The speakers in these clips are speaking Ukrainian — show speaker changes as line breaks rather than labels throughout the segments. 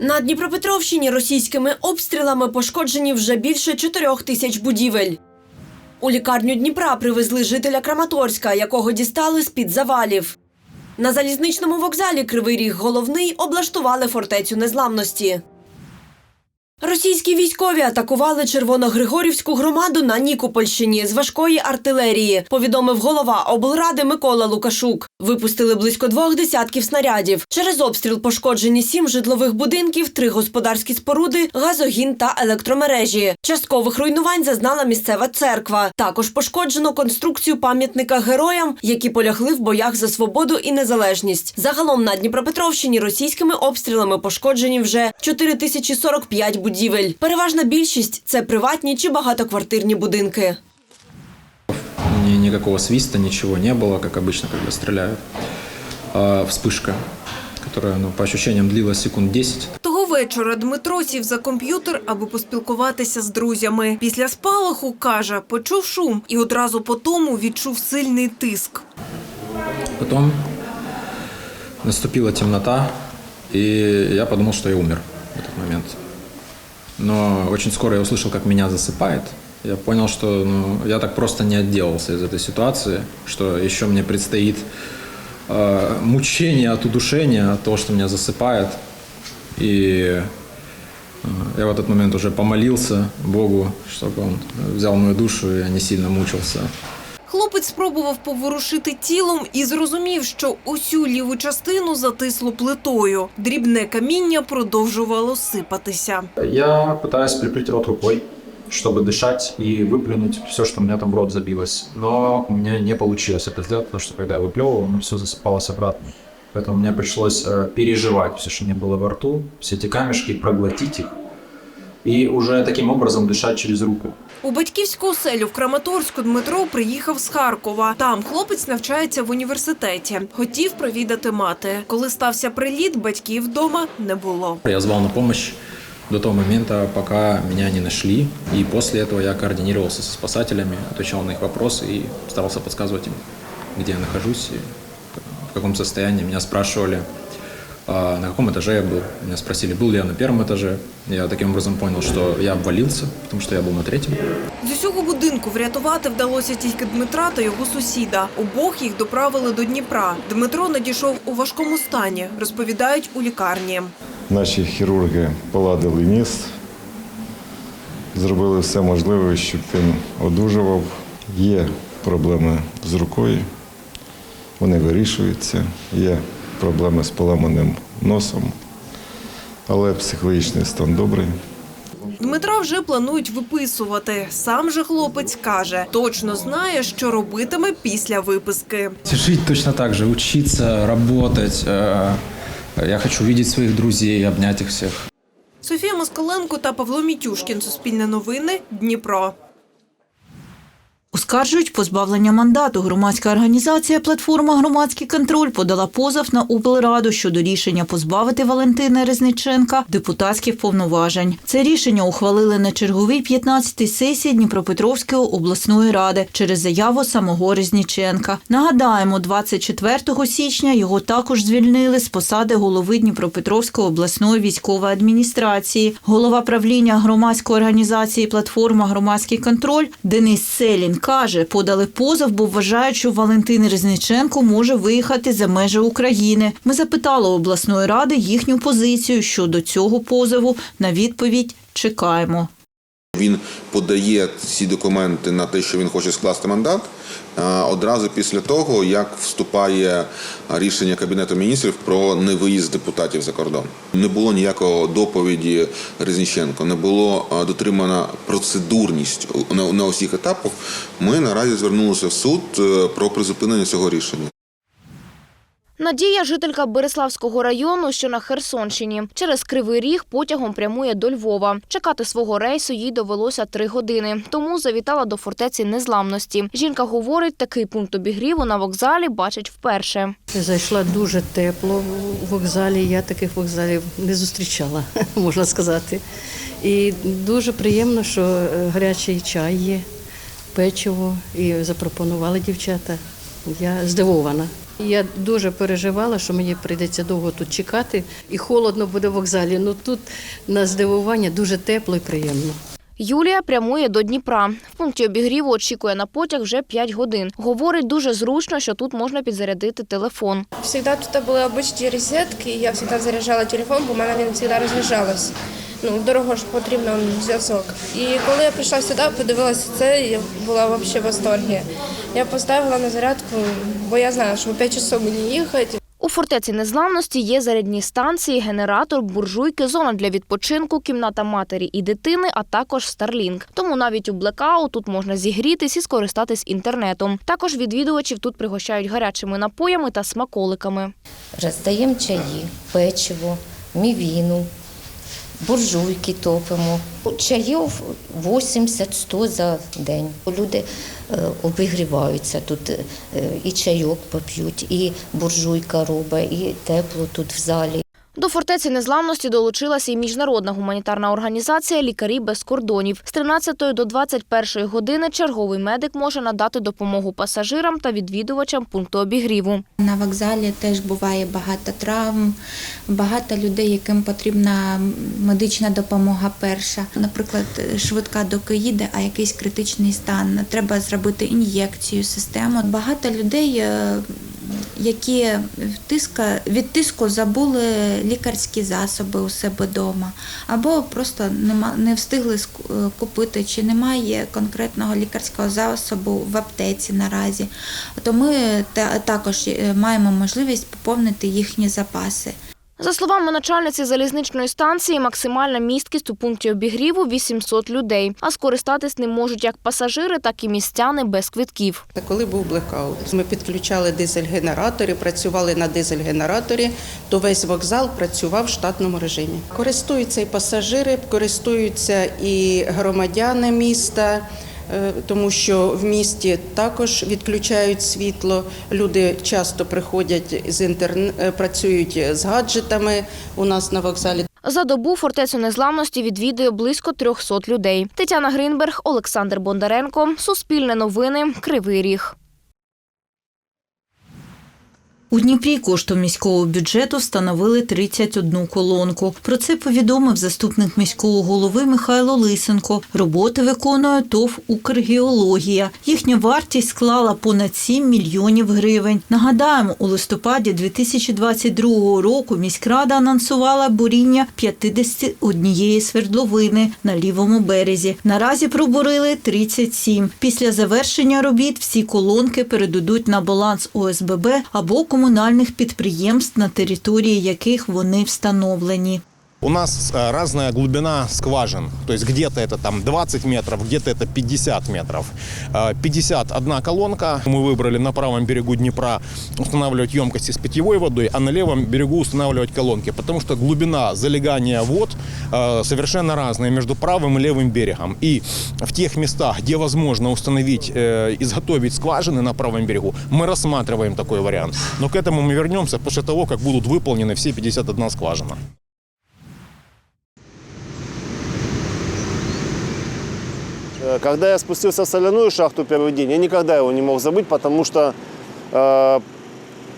На Дніпропетровщині російськими обстрілами пошкоджені вже більше чотирьох тисяч будівель. У лікарню Дніпра привезли жителя Краматорська, якого дістали з-під завалів. На залізничному вокзалі Кривий Ріг головний облаштували фортецю незламності. Російські військові атакували Червоногригорівську громаду на Нікопольщині з важкої артилерії, повідомив голова облради Микола Лукашук. Випустили близько двох десятків снарядів. Через обстріл пошкоджені сім житлових будинків, три господарські споруди, газогін та електромережі. Часткових руйнувань зазнала місцева церква. Також пошкоджено конструкцію пам'ятника героям, які полягли в боях за свободу і незалежність. Загалом на Дніпропетровщині російськими обстрілами пошкоджені вже 4045 будівель. Переважна більшість це приватні чи багатоквартирні будинки.
Ни, никакого свиста, ничего не было, как обычно, когда стреляют. А, вспышка, которая, ну, по ощущениям, длилась секунд 10.
Того вечора Дмитро сів за комп'ютер, аби поспілкуватися з друзями. Після спалаху, каже, почув шум і одразу по тому відчув сильний тиск.
Потом наступила темнота, и я подумал, что я умер в этот момент. Но очень скоро я услышал, как меня засыпает. Я понял, что ну, я так просто не отделался из этой ситуации, что еще мне предстоит э, мучение от удушения, от того, что меня засыпает. И э, я в этот момент уже помолился Богу, чтобы Он взял мою душу, и я не сильно мучился.
Хлопець спробував поворушити тілом і зрозумів, що усю ліву частину затисло плитою. Дрібне каміння продовжувало сипатися.
Я пытаюсь прикрыть рот рукой, чтобы дышать и выплюнуть все, что у меня там в рот забилось. Но у меня не получилось это сделать, потому что когда я выплевывал, оно все засыпалось обратно. Поэтому мне пришлось э, переживать все, что не было во рту, все эти камешки, проглотить их. И уже таким образом дышать через руку.
У батьківську оселю в Краматорську Дмитро приїхав з Харкова. Там хлопець навчається в університеті. Хотів провідати мати. Коли стався приліт, батьків вдома не було.
Я звал на помощь до того момента, пока меня не нашли. И после этого я координировался со спасателями, отвечал на их вопросы и старался подсказывать им, где я нахожусь и в каком состоянии. Меня спрашивали, а, на каком этаже я был. Меня спросили, был ли я на первом этаже. Я таким образом понял, что я обвалился, потому что я был на третьем.
З усього будинку врятувати вдалося тільки Дмитра та його сусіда. Обох їх доправили до Дніпра. Дмитро надійшов у важкому стані, розповідають у лікарні.
Наші хірурги поладили ніс, зробили все можливе, щоб він одужував. Є проблеми з рукою, вони вирішуються, є проблеми з поламаним носом, але психологічний стан добрий.
Дмитра вже планують виписувати. Сам же хлопець каже, точно знає, що робитиме після виписки.
Жить точно так же, учиться, работать. Э, Я хочу видеть своих друзей, обнять их всех.
Софія Москаленко та Павло Мітюшкін. Суспільне новини. Дніпро.
Оскаржують позбавлення мандату. Громадська організація Платформа Громадський контроль подала позов на облраду щодо рішення позбавити Валентина Резниченка депутатських повноважень. Це рішення ухвалили на черговій 15-й сесії Дніпропетровської обласної ради через заяву самого Резніченка. Нагадаємо, 24 січня його також звільнили з посади голови Дніпропетровської обласної військової адміністрації. Голова правління громадської організації Платформа Громадський контроль Денис Селін каже, подали позов, бо вважають, що Валентин Резниченко може виїхати за межі України. Ми запитали обласної ради їхню позицію щодо цього позову. На відповідь чекаємо.
Він подає ці документи на те, що він хоче скласти мандат е, одразу після того, як вступає рішення Кабінету міністрів про невиїзд депутатів за кордон. Не було ніякого доповіді Резніченко, не було е, дотримана процедурність на, усіх етапах. Ми наразі звернулися в суд е, про призупинення цього рішення.
Надія, жителька Береславського району, що на Херсонщині. Через Кривий Ріг потягом прямує до Львова. Чекати свого рейсу їй довелося три години, тому завітала до фортеці незламності. Жінка говорить, такий пункт обігріву на вокзалі бачить вперше.
Зайшла дуже тепло у вокзалі. Я таких вокзалів не зустрічала, можна сказати. І дуже приємно, що е, гарячий чай є, печиво, і запропонували дівчата Я здивована. Я дуже переживала, що мені прийдеться довго тут чекати, і холодно буде в вокзалі. Ну тут на здивування дуже тепло і приємно.
Юлія прямує до Дніпра. В пункті обігріву очікує на потяг вже 5 годин. Говорить, дуже зручно, що тут можна підзарядити телефон.
Всегда тут були обичні розетки, я завжди заряджала телефон, бо в мене він завжди розряджалась. Ну, дорого ж потрібно зв'язок. І коли я прийшла сюди, подивилася це, я була взагалі в восторгі. Я поставила на зарядку, бо я знаю, що в 5 часов мені їхати.
У фортеці незламності є зарядні станції, генератор, буржуйки, зона для відпочинку, кімната матері і дитини, а також Starlink. Тому навіть у блекаут тут можна зігрітись і скористатись інтернетом. Також відвідувачів тут пригощають гарячими напоями та смаколиками.
Роздаємо чаї, печиво, мівіну, буржуйки топимо. Чаїв 80-100 за день. Люди е, обігріваються тут, е, і чайок поп'ють, і буржуйка робить, і тепло тут в залі.
До фортеці незламності долучилася і міжнародна гуманітарна організація Лікарі без кордонів. З 13 до 21 години черговий медик може надати допомогу пасажирам та відвідувачам пункту обігріву.
На вокзалі теж буває багато травм, багато людей, яким потрібна медична допомога перша. Наприклад, швидка доки їде, а якийсь критичний стан. Треба зробити ін'єкцію, систему. Багато людей, е, які від тиску забули лікарські засоби у себе вдома, або просто не встигли е, купити, чи немає конкретного лікарського засобу в аптеці наразі. То ми та- також е, маємо можливість поповнити їхні запаси.
За словами начальниці залізничної станції, максимальна місткість у пункті обігріву 800 людей, а скористатись ним можуть як пасажири, так і містяни без квитків.
Коли був блекаут, ми підключали дизель-генератори, працювали на дизель-генераторі, то весь вокзал працював в штатному режимі. Користуються і пасажири, користуються і громадяни міста. Е, Тому що в місті також відключають світло. Люди часто приходять з інтерн... е, працюють з гаджетами у нас на вокзалі.
За добу фортецю незламності відвідує близько 300 людей. Тетяна Гринберг, Олександр Бондаренко, Суспільне новини, Кривий Ріг.
У Дніпрі коштом міського бюджету встановили 31 колонку. Про це повідомив заступник міського голови Михайло Лисенко. Роботи виконує ТОВ «Укргеологія». Їхня вартість склала понад 7 мільйонів гривень. Нагадаємо, у листопаді 2022 року міськрада анонсувала буріння 51 свердловини на лівому березі. Наразі пробурили 37. Після завершення робіт всі колонки передадуть на баланс ОСББ або комунальних підприємств, на території яких вони встановлені.
У нас э, разная глубина скважин. То есть где-то это там 20 метров, где-то это 50 метров. Э, 51 колонка. Мы выбрали на правом берегу Днепра устанавливать емкости с питьевой водой, а на левом берегу устанавливать колонки. Потому что глубина залегания вод э, совершенно разная между правым и левым берегом. И в тех местах, где возможно установить, э, изготовить скважины на правом берегу, мы рассматриваем такой вариант. Но к этому мы вернемся после того, как будут выполнены все 51 скважина.
Когда я спустился в соляную шахту первый день, я никогда его не мог забыть, потому что э,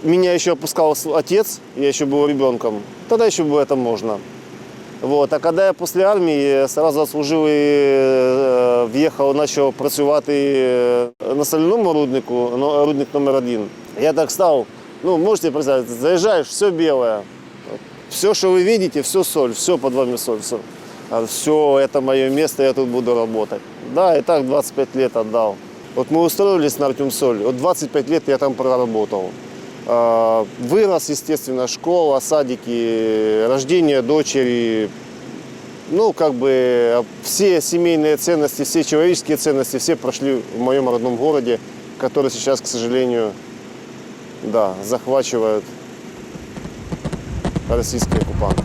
меня еще опускал с- отец, я еще был ребенком. Тогда еще было это можно. Вот. А когда я после армії сразу служив і е, в'їхав, почав працювати е, на соляному руднику, ну, рудник номер один. Я так став, ну, можете представить, заїжджаєш, все біле. Все, что вы видите, все соль, все под вами соль. Все, все это мое место, я тут буду работать. Да, и так 25 лет отдал. Вот мы устроились на Артем Соль, вот 25 лет я там проработал. А, Вырос, естественно, школа, садики, рождение дочери. Ну, как бы все семейные ценности, все человеческие ценности, все прошли в моем родном городе, который сейчас, к сожалению, да, захвачивают российские оккупанты.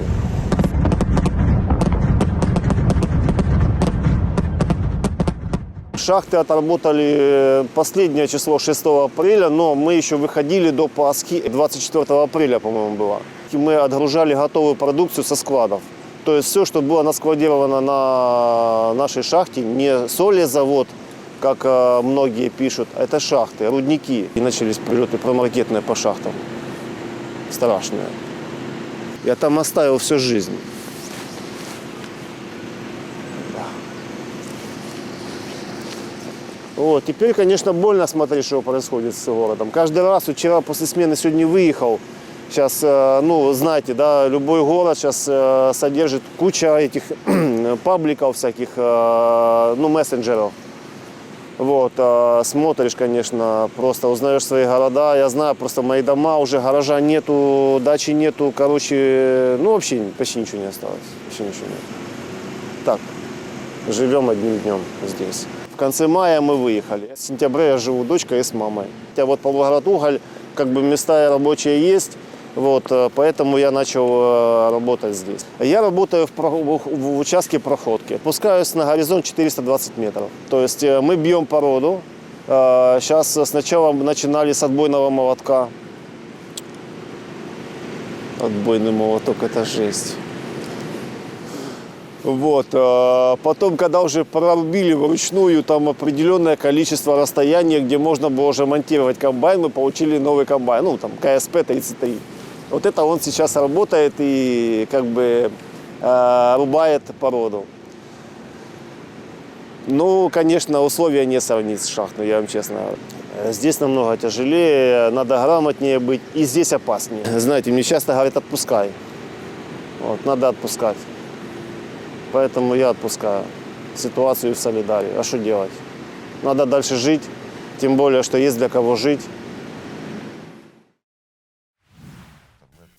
Шахты отработали э, последнее число 6 апреля, но мы еще выходили до Пасхи 24 апреля, по-моему, было. И мы отгружали готовую продукцию со складов. То есть все, что было наскладировано на нашей шахте, не соли завод, как э, многие пишут, это шахты, рудники. И начались прилеты промаркетные по шахтам. Страшные. Я там оставил всю жизнь. Вот. Теперь, конечно, больно смотреть, что происходит с городом. Каждый раз, вчера после смены сегодня выехал. Сейчас, э, ну, знаете, да, любой город сейчас э, содержит куча этих пабликов всяких, э, ну, мессенджеров. Вот, э, смотришь, конечно, просто узнаешь свои города. Я знаю, просто мои дома, уже гаража нету, дачи нету, короче, ну, вообще почти ничего не осталось. Вообще ничего нет. Так, живем одним днем здесь. В конце мая мы выехали. В сентябре я живу дочкой и с мамой. Хотя вот Павлоград Уголь, как бы места рабочие есть, вот, э, поэтому я начал э, работать здесь. Я работаю в, в- участке проходки. Опускаюсь на горизонт 420 метров. То есть э, мы бьем породу. Сейчас сначала начинали с отбойного молотка. Отбойный молоток – это жесть. Вот. э, Потом, когда уже прорубили вручную там определенное количество расстояния, где можно было уже монтировать комбайн, мы получили новый комбайн, ну там КСП-33. Вот это он сейчас работает и как бы э, рубает породу. Ну, конечно, условия не сравнить с шахтой, я вам честно Здесь намного тяжелее, надо грамотнее быть, и здесь опаснее. Знаете, мне часто говорят, отпускай. Вот, надо отпускать. Поэтому я отпускаю ситуацию в Солидаре. А что делать? Надо дальше жить, тем более, что есть для кого жить.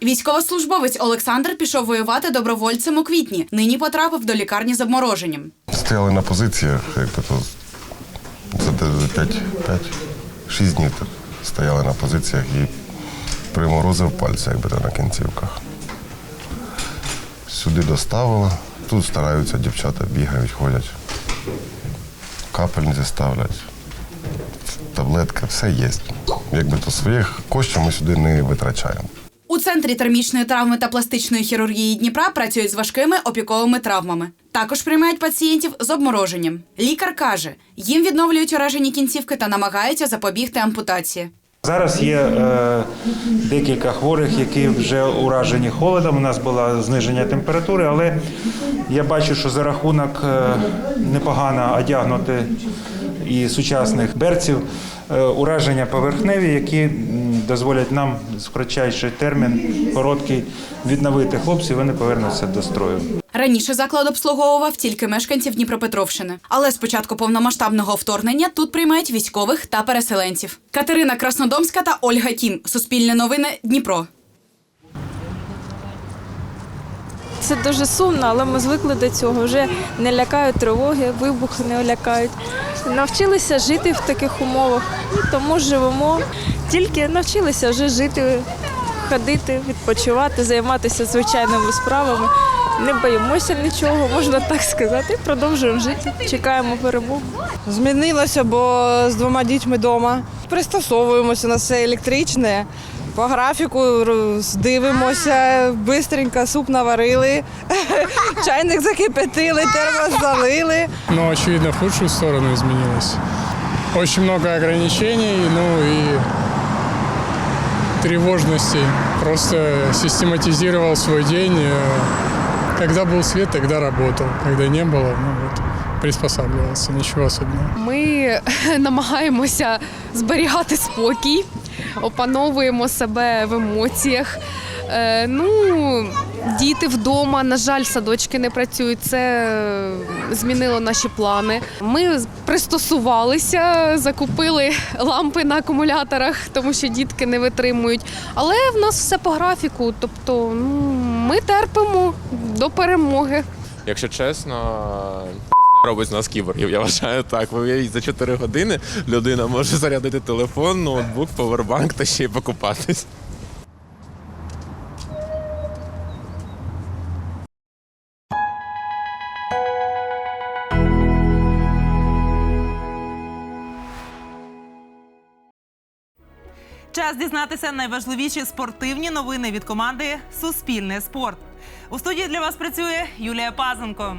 Військовослужбовець Олександр пішов воювати добровольцем у квітні. Нині потрапив до лікарні з обмороженням.
Стояли на позиціях, якби то за 5-6 днів так стояли на позиціях і приморозив пальці, якби то на кінцівках. Сюди доставили. Тут стараються дівчата, бігають, ходять. Капельниці ставлять, таблетки, все є. Якби то своїх коштів ми сюди не витрачаємо.
У центрі термічної травми та пластичної хірургії Дніпра працюють з важкими опіковими травмами. Також приймають пацієнтів з обмороженням. Лікар каже, їм відновлюють уражені кінцівки та намагаються запобігти ампутації.
Зараз є е, декілька хворих, які вже уражені холодом. У нас було зниження температури, але я бачу, що за рахунок е, непогано одягнути і сучасних берців ураження поверхневі, які дозволять нам в кратчайший термін, короткий, відновити хлопців, вони повернуться до строю.
Раніше заклад обслуговував тільки мешканців Дніпропетровщини. Але з початку повномасштабного вторгнення тут приймають військових та переселенців. Катерина Краснодомська та Ольга Кім. Суспільне новини Дніпро.
Це дуже сумно, але ми звикли до цього. Вже не лякають тривоги, вибухи не лякають. Навчилися жити в таких умовах, і тому живемо. Тільки навчилися вже жити, ходити, відпочивати, займатися звичайними справами. Не боїмося нічого, можна так сказати. Продовжуємо жити, чекаємо перемоги.
Змінилося, бо з двома дітьми вдома. Пристосовуємося на все електричне. По графіку дивимося, бистренько суп наварили, чайник закипятили, термос залили.
Но, очевидно, в худшую сторону изменилось. Очень много ограничений, ну и тревожностей. Просто систематизировал свой день. э, Когда был свет, тогда работал. Когда не было, ну вот, приспосабливался. Ничего особенного.
Ми намагаємося зберігати спокій, опановуємо себе в емоціях. Е, ну, діти вдома, на жаль, садочки не працюють. Це е, змінило наші плани. Ми пристосувалися, закупили лампи на акумуляторах, тому що дітки не витримують. Але в нас все по графіку. Тобто, ну, ми терпимо до перемоги.
Якщо чесно, робить з нас кіборгів. Я вважаю так. За 4 години людина може зарядити телефон, ноутбук, повербанк та ще й покупатись.
Час дізнатися найважливіші спортивні новини від команди Суспільне спорт. У студії для вас працює Юлія Пазенко.